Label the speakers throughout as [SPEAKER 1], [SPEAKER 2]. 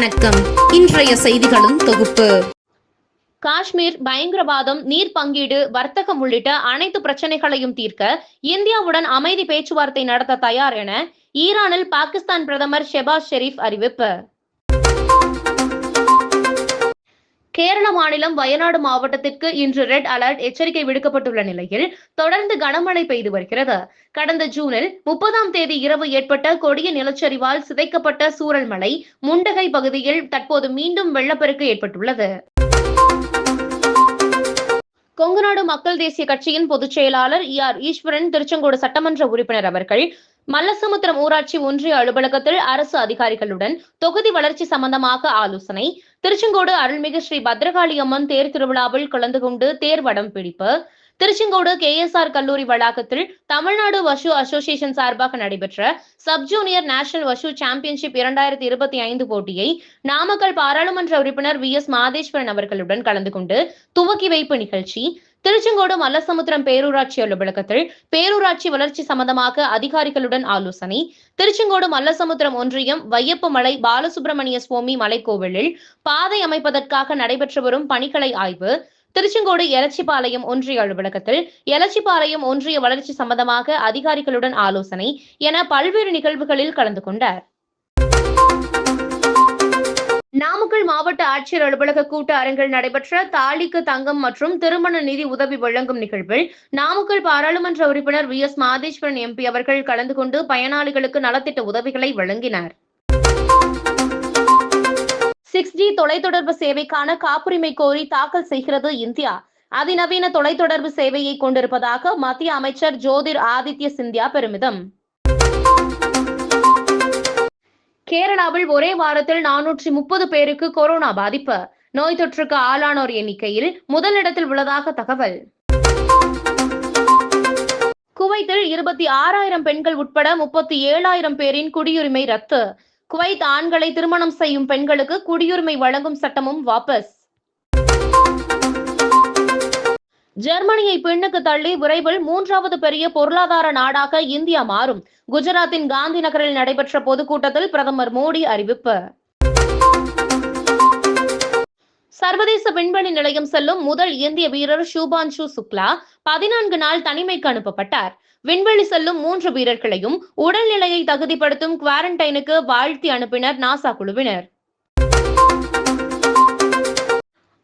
[SPEAKER 1] வணக்கம். இன்றைய செய்திகளும் தொகுப்பு.
[SPEAKER 2] காஷ்மீர் பயங்கரவாதம் நீர் பங்கீடு வர்த்தகம் உள்ளிட்ட அனைத்து பிரச்சனைகளையும் தீர்க்க இந்தியாவுடன் அமைதி பேச்சுவார்த்தை நடத்த தயார் என ஈரானில் பாகிஸ்தான் பிரதமர் ஷெபாஸ் ஷெரீப் அறிவிப்பு. மாநிலம் வயநாடு மாவட்டத்திற்கு இன்று ரெட் அலர்ட் எச்சரிக்கை விடுக்கப்பட்டுள்ள நிலையில் தொடர்ந்து கனமழை பெய்து வருகிறது. கடந்த ஜூனில் முப்பதாம் தேதி இரவு ஏற்பட்ட கொடிய நிலச்சரிவால் சிதைக்கப்பட்ட சூரல்மலை முண்டகை பகுதியில் தற்போது மீண்டும் வெள்ளப்பெருக்கு ஏற்பட்டுள்ளது. கொங்குநாடு மக்கள் தேசிய கட்சியின் பொதுச் செயலாளர் இ ஆர் ஈஸ்வரன் திருச்செங்கோடு சட்டமன்ற உறுப்பினர் அவர்கள் மல்லசமுத்திரம் ஊராட்சி ஒன்றிய அலுவலகத்தில் அரசு அதிகாரிகளுடன் தொகுதி வளர்ச்சி சம்பந்தமாக ஆலோசனை. திருச்செங்கோடு அருள்மிகு ஸ்ரீ பத்ரகாளி அம்மன் தேர் திருவிழாவில் கலந்து கொண்டு தேர் வடம் பிடிப்பு. திருச்செங்கோடு கேஎஸ்ஆர் கல்லூரி வளாகத்தில் தமிழ்நாடு வஷு அசோசியேஷன் சார்பாக நடைபெற்ற sub junior national wushu championship இரண்டாயிரத்தி இருபத்தி ஐந்து போட்டியை நாமக்கல் பாராளுமன்ற உறுப்பினர் வி எஸ் மாதேஸ்வரன் அவர்களுடன் கலந்து கொண்டு துவக்கி வைப்பு நிகழ்ச்சி. திருச்செங்கோடு மல்லசமுத்திரம் பேரூராட்சி அலுவலகத்தில் பேரூராட்சி வளர்ச்சி சம்பந்தமாக அதிகாரிகளுடன் ஆலோசனை. திருச்செங்கோடு மல்லசமுத்திரம் ஒன்றியம் வையப்பமலை பாலசுப்பிரமணிய சுவாமி மலைக்கோவிலில் பாதை அமைப்பதற்காக நடைபெற்று வரும் பணிகளை ஆய்வு. திருச்செங்கோடு எலச்சிபாளையம் ஒன்றிய அலுவலகத்தில் எலச்சிபாளையம் ஒன்றிய வளர்ச்சி சம்பந்தமாக அதிகாரிகளுடன் ஆலோசனை என பல்வேறு நிகழ்வுகளில் கலந்து கொண்டார். நாமக்கல் மாவட்ட ஆட்சியர் அலுவலக கூட்ட அரங்கில் நடைபெற்ற தாலிக்கு தங்கம் மற்றும் திருமண நிதி உதவி வழங்கும் நிகழ்வில் நாமக்கல் பாராளுமன்ற உறுப்பினர் வி எஸ் மாதேஸ்வரன் எம்பி அவர்கள் கலந்து கொண்டு பயனாளிகளுக்கு நலத்திட்ட உதவிகளை வழங்கினார். சிக்ஸ் ஜி தொலைத்தொடர்பு சேவைக்கான காப்புரிமை கோரி தாக்கல் செய்கிறது இந்தியா. அதிநவீன தொலைத்தொடர்பு சேவையை கொண்டிருப்பதாக மத்திய அமைச்சர் ஜோதிர் ஆதித்ய சிந்தியா பெருமிதம். கேரளாவில் ஒரே வாரத்தில் நானூற்றி முப்பது பேருக்கு கொரோனா பாதிப்பு. நோய் தொற்றுக்கு ஆளானோர் எண்ணிக்கையில் முதலிடத்தில் உள்ளதாக தகவல். குவைத்தில் இருபத்தி ஆறாயிரம் பெண்கள் உட்பட முப்பத்தி ஏழாயிரம் பேரின் குடியுரிமை ரத்து. குவைத் ஆண்களை திருமணம் செய்யும் பெண்களுக்கு குடியுரிமை வழங்கும் சட்டமும் வாபஸ். ஜெர்மனியை பின்னுக்கு தள்ளி விரைவில் மூன்றாவது பெரிய பொருளாதார நாடாக இந்தியா மாறும். குஜராத்தின் காந்தி நகரில் நடைபெற்ற பொதுக்கூட்டத்தில் பிரதமர் மோடி அறிவிப்பு. சர்வதேச விண்வெளி நிலையம் செல்லும் முதல் இந்திய வீரர் ஷூபான்ஷு சுக்லா பதினான்கு நாள் தனிமைக்கு அனுப்பப்பட்டார். விண்வெளி செல்லும் மூன்று வீரர்களையும் உடல்நிலையை தகுதிப்படுத்தும் குவாரண்டைனுக்கு வாழ்த்தி அனுப்பினர் நாசா குழுவினர்.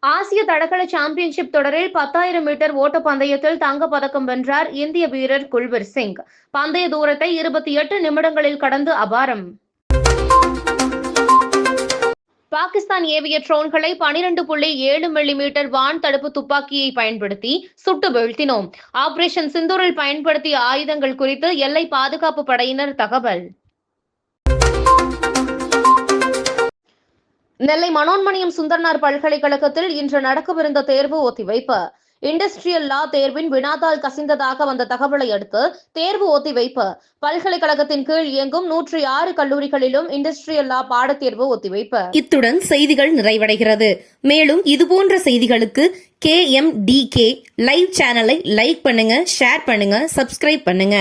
[SPEAKER 2] ஆசிய தடகள சாம்பியன்ஷிப் தொடரில் பத்தாயிரம் மீட்டர் ஓட்டப்பந்தயத்தில் தங்க பதக்கம் வென்றார் இந்திய வீரர் குல்வீர் சிங். பந்தய தூரத்தை இருபத்தி எட்டு நிமிடங்களில் கடந்து அபாரம். பாகிஸ்தான் ஏவிய ட்ரோன்களை பனிரெண்டு புள்ளி ஏழு மில்லிமீட்டர் வான் தடுப்பு துப்பாக்கியை பயன்படுத்தி சுட்டு வீழ்த்தினோம். ஆபரேஷன் சிந்தூரில் பயன்படுத்திய ஆயுதங்கள் குறித்து எல்லை பாதுகாப்பு படையினர் தகவல். நெல்லை மனோன்மணியம் சுந்தரனார் பல்கலைக்கழகத்தில் இன்று நடக்கவிருந்த தேர்வு ஒத்திவைப்பு. இண்டஸ்ட்ரியல் லா தேர்வின் வினாத்தால் கசிந்ததாக வந்த தகவலை அடுத்து தேர்வு ஒத்திவைப்பு. பல்கலைக்கழகத்தின் கீழ் இயங்கும் நூற்றி ஆறு கல்லூரிகளிலும் இண்டஸ்ட்ரியல் லா பாடத்தேர்வு ஒத்திவைப்பு.
[SPEAKER 1] இத்துடன் செய்திகள் நிறைவடைகிறது. மேலும் இதுபோன்ற செய்திகளுக்கு K M T K live சேனலை லைக் பண்ணுங்க ஷேர் பண்ணுங்க சப்ஸ்கிரைப் பண்ணுங்க.